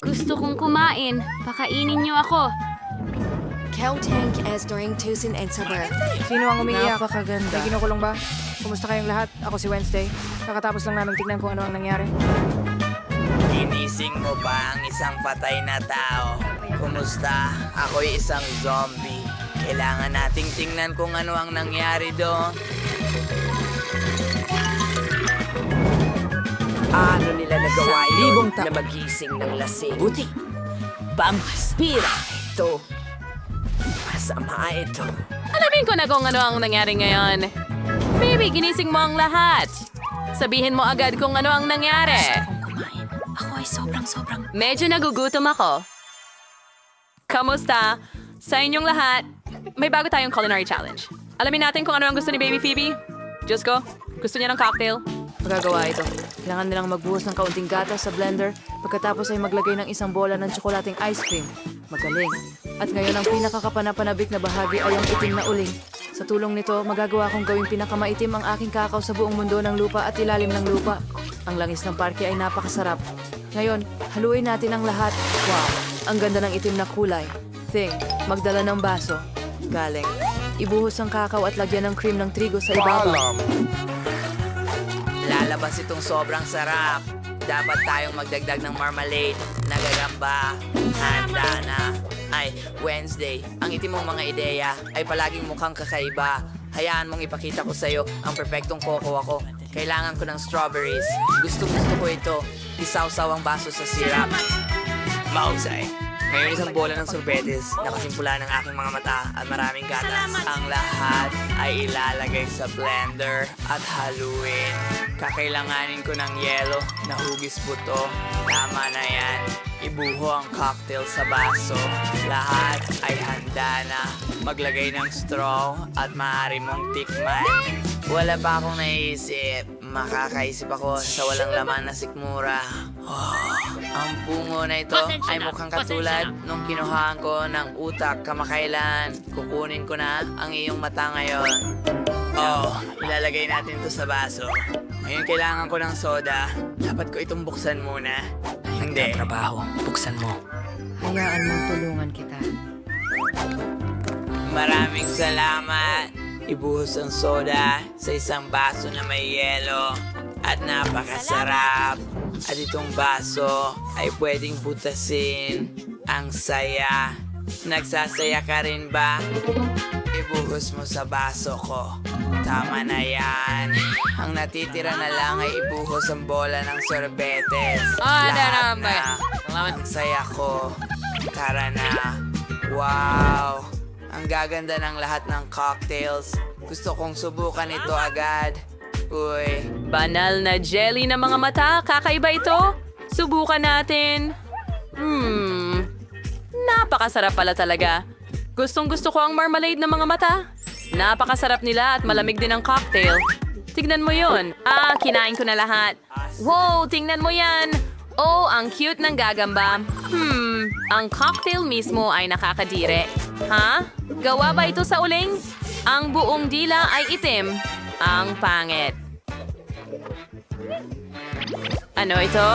Gusto kong kumain. Pakainin niyo ako. Tank as during Tucson and Sober. Sino ang umiiyak? Napakaganda. May kinukulong ba? Kumusta kayong lahat? Ako si Wednesday. Kakatapos lang namin tignan kung ano ang nangyari. Ginising mo ba ang isang patay na tao? Kumusta? Ako'y isang zombie. Kailangan nating tingnan kung ano ang nangyari doon. Ano nila nagawa yun libong na magising ng lasing? Buti. Pamaspira ito. Masama ito. Alamin ko na kung ano ang nangyari ngayon. Baby, ginising mo ang lahat. Sabihin mo agad kung ano ang nangyari. Kumain. Ako ay sobrang-sobrang... Medyo nagugutom ako. Kamusta? Sa inyong lahat, may bago tayong culinary challenge. Alamin natin kung ano ang gusto ni Baby Phoebe. Diyos ko, gusto niya ng cocktail. Magagawa ito. Kailangan nilang magbuhos ng kaunting gatas sa blender pagkatapos ay maglagay ng isang bola ng tsokolating ice cream. Magaling. At ngayon ang pinakakapanapanabik na bahagi ay ang itim na uling. Sa tulong nito, magagawa kong gawing pinakamaitim ang aking kakao sa buong mundo ng lupa at ilalim ng lupa. Ang langis ng parke ay napakasarap. Ngayon, haluin natin ang lahat. Wow, ang ganda ng itim na kulay. Thing, magdala ng baso. Galing. Ibuhos ang kakao at lagyan ng cream ng trigo sa ibabaw. Lalabas itong sobrang sarap. Dapat tayong magdagdag ng marmalade. Nagagamba. Handa na. Ay, Wednesday, ang itim mong mga ideya ay palaging mukhang kakaiba. Hayaan mong ipakita ko sa'yo ang perfectong coco ako. Kailangan ko ng strawberries. Gusto gusto ko ito. Isawsaw ang baso sa syrup. Mahusay. Ngayon isang bola ng sorbetes, nakasimpula ng aking mga mata at maraming gatas. Ang lahat ay ilalagay sa blender at haluin. Kakailanganin ko ng yelo na hugis buto. Tama na yan. Ibuho ang cocktail sa baso. Lahat ay handa na. Maglagay ng straw at maaari mong tikman. Wala pa akong naisip. Makakaisip ako sa walang laman na sikmura. Oh, ang bungo na ito ay mukhang katulad nung kinuhaan ko ng utak kamakailan. Kukunin ko na ang iyong mata ngayon. Oh, ilalagay natin to sa baso. Ngayon kailangan ko ng soda. Dapat ko itong buksan muna. Hindi. Trabaho. Buksan mo. Hayaan mong tulungan kita. Maraming salamat. Ibuhos ang soda sa isang baso na may yelo at napakasarap. At itong baso ay pwedeng butasin. Ang saya. Nagsasaya ka rin ba? Ibuhos mo sa baso ko. Tama na yan. Ang natitira na lang ay ibuhos ang bola ng sorbetes. Ah, Lahat naramba. na. Ang saya ko. Tara na. Wow! Ang gaganda ng lahat ng cocktails. Gusto kong subukan ito agad. Uy, Banal na jelly ng mga mata. Kakaiba ito. Subukan natin. Hmm. Napakasarap pala talaga. Gustong gusto ko ang marmalade ng mga mata. Napakasarap nila at malamig din ang cocktail. Tignan mo yun. Ah, kinain ko na lahat. Wow, tingnan mo yan. Oh, ang cute ng gagamba. Hmm, ang cocktail mismo ay nakakadire. Ha? Gawa ba ito sa uling? Ang buong dila ay itim. Ang pangit. Ano ito?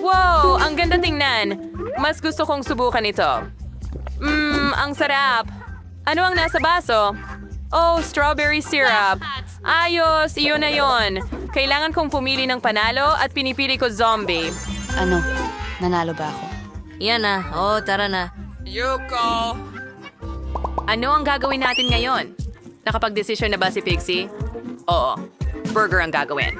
Wow, ang ganda tingnan. Mas gusto kong subukan ito. Mmm, ang sarap. Ano ang nasa baso? Oh, strawberry syrup. Ayos, iyon na yon. Kailangan kong pumili ng panalo at pinipili ko zombie. Ano? Nanalo ba ako? Yan na. Oo, tara na. Yuko! Ano ang gagawin natin ngayon? Nakapag-desisyon na ba si Pixie? Oo, burger ang gagawin.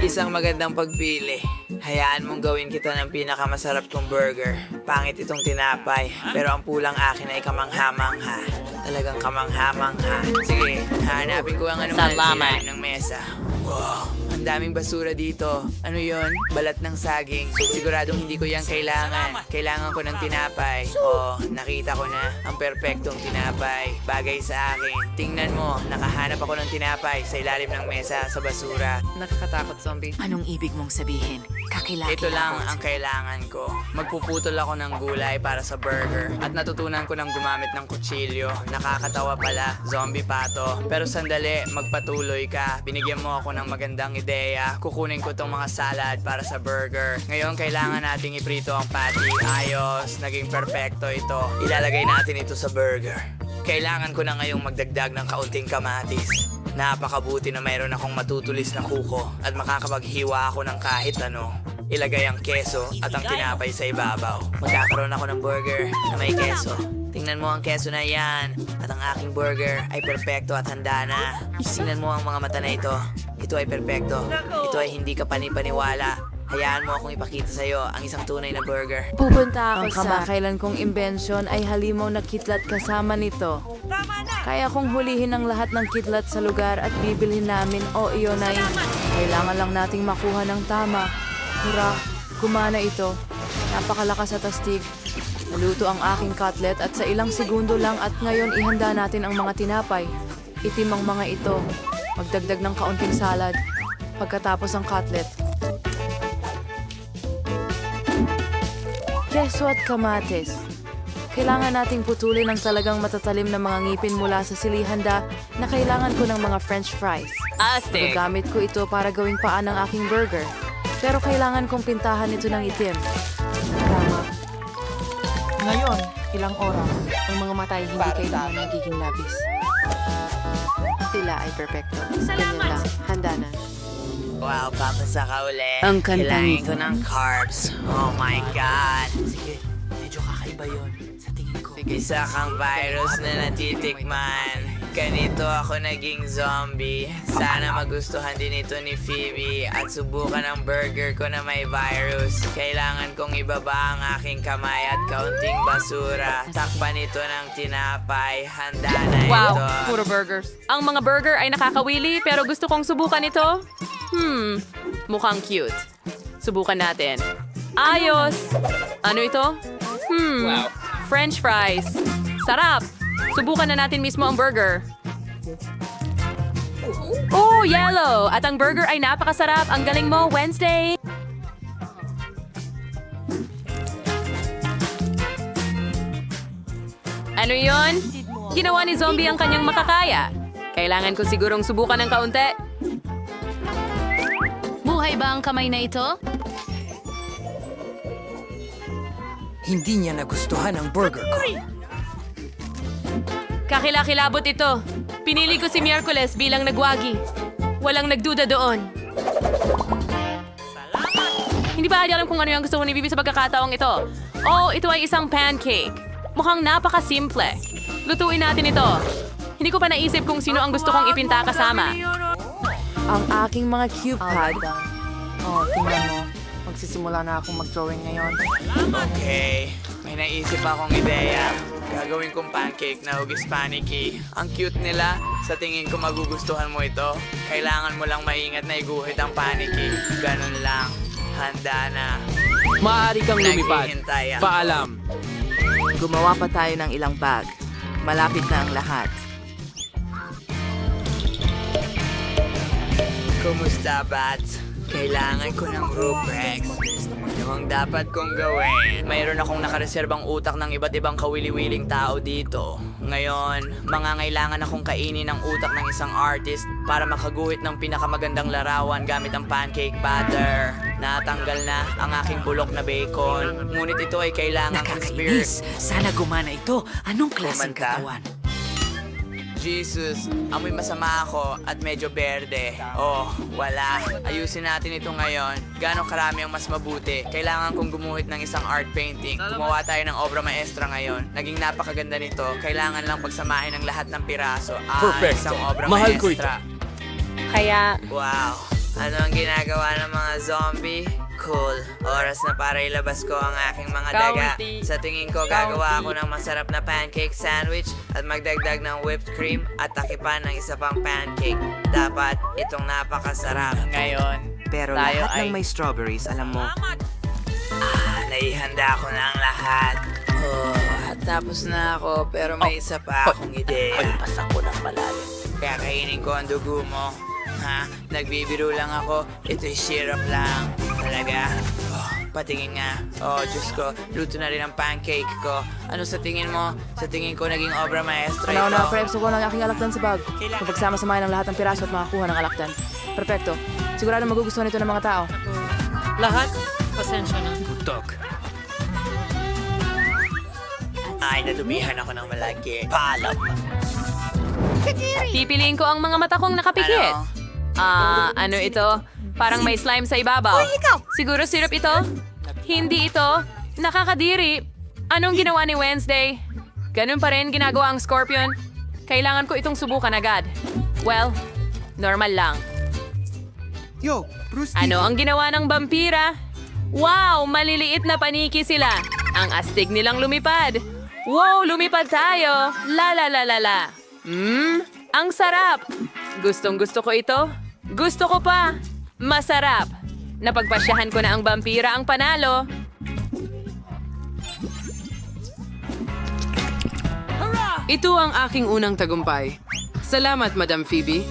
Isang magandang pagpili. Hayaan mong gawin kita ng pinakamasarap kong burger. Pangit itong tinapay, pero ang pulang akin ay kamanghamangha. Talagang kamanghamangha. Sige, hahanapin ko ang anuman Salamat. sa ng mesa. Wow, ang daming basura dito. Ano yon? Balat ng saging. Siguradong hindi ko yan kailangan. Kailangan ko ng tinapay. Oh, nakita ko na ang perpektong tinapay. Bagay sa akin. Tingnan mo, nakahanap ako ng tinapay sa ilalim ng mesa sa basura. Nakakatakot, zombie. Anong ibig mong sabihin? Kakilaki Ito lang ang kailangan ko. Magpuputol ako ng gulay para sa burger. At natutunan ko ng gumamit ng kutsilyo. Nakakatawa pala, zombie pato. Pero sandali, magpatuloy ka. Binigyan mo ako ng magandang ideya. Ideya. Kukunin ko tong mga salad para sa burger. Ngayon, kailangan nating iprito ang patty. Ayos, naging perfecto ito. Ilalagay natin ito sa burger. Kailangan ko na ngayong magdagdag ng kaunting kamatis. Napakabuti na mayroon akong matutulis na kuko at makakapaghiwa ako ng kahit ano. Ilagay ang keso at ang tinapay sa ibabaw. Magkakaroon ako ng burger na may keso. Tingnan mo ang keso na yan. At ang aking burger ay perpekto at handa na. Tingnan mo ang mga mata na ito. Ito ay perpekto. Ito ay hindi ka panipaniwala. Hayaan mo akong ipakita sa'yo ang isang tunay na burger. Pupunta ako Ang kamakailan kong imbensyon ay halimaw na kitlat kasama nito. Kaya kong hulihin ang lahat ng kitlat sa lugar at bibilhin namin o iyon ay kailangan lang nating makuha ng tama. Hura, gumana ito. Napakalakas at astig. Naluto ang aking cutlet at sa ilang segundo lang at ngayon ihanda natin ang mga tinapay. Itim ang mga ito. Magdagdag ng kaunting salad. Pagkatapos ang cutlet, Keso at kamates. Kailangan nating putulin ang talagang matatalim na mga ngipin mula sa silihanda na kailangan ko ng mga french fries. Astig! Gagamit ko ito para gawing paan ng aking burger. Pero kailangan kong pintahan ito ng itim. Ngayon, ilang oras, ang mga mata ay hindi kailangan nagiging labis. Sila ay perpekto. Ganyan lang. Handa na. Wow, papasa ka uli. Ang kanta Kailangan nito. ko ng carbs. Oh my God. Sige, medyo kakaiba yun. Sa tingin ko. Isa kang virus na natitikman. Ganito ako naging zombie. Sana magustuhan din ito ni Phoebe at subukan ang burger ko na may virus. Kailangan kong ibaba ang aking kamay at kaunting basura. Takpan ito ng tinapay. Handa na Wow, ito. puro burgers. Ang mga burger ay nakakawili pero gusto kong subukan ito. Hmm, mukhang cute. Subukan natin. Ayos! Ano ito? Hmm, french fries. Sarap! Subukan na natin mismo ang burger. Oh, yellow! At ang burger ay napakasarap. Ang galing mo, Wednesday! Ano yon? Ginawa ni Zombie ang kanyang makakaya. Kailangan ko sigurong subukan ng kaunti. Buhay ba ang kamay na ito? Hindi niya nagustuhan ang burger ko. Kakilakilabot ito. Pinili ko si Miyerkules bilang nagwagi. Walang nagduda doon. Hindi ba alam kung ano yung gusto ko ni Bibi sa pagkakataong ito? Oh, ito ay isang pancake. Mukhang napakasimple. Lutuin natin ito. Hindi ko pa naisip kung sino ang gusto kong ipinta kasama. Ang aking mga cube pad. Oh, tingnan mo. Magsisimula na akong mag-drawing ngayon. Okay, may naisip akong ideya. Gagawin kong pancake na hugis panicky. Ang cute nila. Sa tingin ko magugustuhan mo ito. Kailangan mo lang maingat na iguhit ang panicky. Ganun lang. Handa na. Maaari kang lumipad. Naghihintay ako. Paalam. Gumawa pa tayo ng ilang bag. Malapit na ang lahat. Kumusta, Bats? Kailangan ko ng ruprex. Ang dapat kong gawin? Mayroon akong nakareserbang utak ng iba't ibang kawili-wiling tao dito. Ngayon, mangangailangan akong kainin ang utak ng isang artist para makaguhit ng pinakamagandang larawan gamit ang pancake batter. Natanggal na ang aking bulok na bacon. Ngunit ito ay kailangan kong spirit. Nakakainis. Sana gumana ito. Anong klaseng Kumanta? katawan? Jesus, amoy masama ako at medyo berde. Oh, wala. Ayusin natin ito ngayon. Gaano karami ang mas mabuti. Kailangan kong gumuhit ng isang art painting. Gumawa tayo ng obra maestra ngayon. Naging napakaganda nito. Kailangan lang pagsamahin ang lahat ng piraso. Ah, Perfecto. isang obra Mahal ko ito. maestra. Kaya, Wow. Ano ang ginagawa ng mga zombie? Cool. Oras na para ilabas ko ang aking mga daga. Sa tingin ko, gagawa ako ng masarap na pancake sandwich at magdagdag ng whipped cream at takipan ng isa pang pancake. Dapat itong napakasarap. Ngayon, Pero Tayo lahat ay- ng may strawberries, alam mo, ah, naihanda ko na ang lahat. Oh, tapos na ako pero may isa pa akong ideya. Pagpasak ko ng malalim. Kaya kainin ko ang dugo mo. Ha? Nagbibiro lang ako. Ito'y syrup lang. Talaga? Oh, patingin nga. Oh, Diyos ko. Luto na rin ang pancake ko. Ano sa tingin mo? Sa tingin ko naging obra maestra Ano na, ito. prep, suko ng aking alakdan sa bag. Mapagsama-samahin ang lahat ng piraso at makakuha ng alakdan. Perfecto. Sigurado magugustuhan ito ng mga tao. Lahat? Pasensya na. Putok. Ay, nadumihan ako ng malaki. Paalam. Pipiliin ko ang mga mata kong nakapikit. Ano? Ah, ano ito? Parang may slime sa ibabaw. Siguro syrup ito? Hindi ito. Nakakadiri. Anong ginawa ni Wednesday? Ganun pa rin ginagawa ang Scorpion. Kailangan ko itong subukan agad. Well, normal lang. Yo, Bruce Ano ang ginawa ng vampira? Wow, maliliit na paniki sila. Ang astig nilang lumipad. Wow, lumipad tayo. La la la la la. Hmm, ang sarap. Gustong gusto ko ito. Gusto ko pa. Masarap. Napagpasyahan ko na ang vampira ang panalo. Ito ang aking unang tagumpay. Salamat, Madam Phoebe.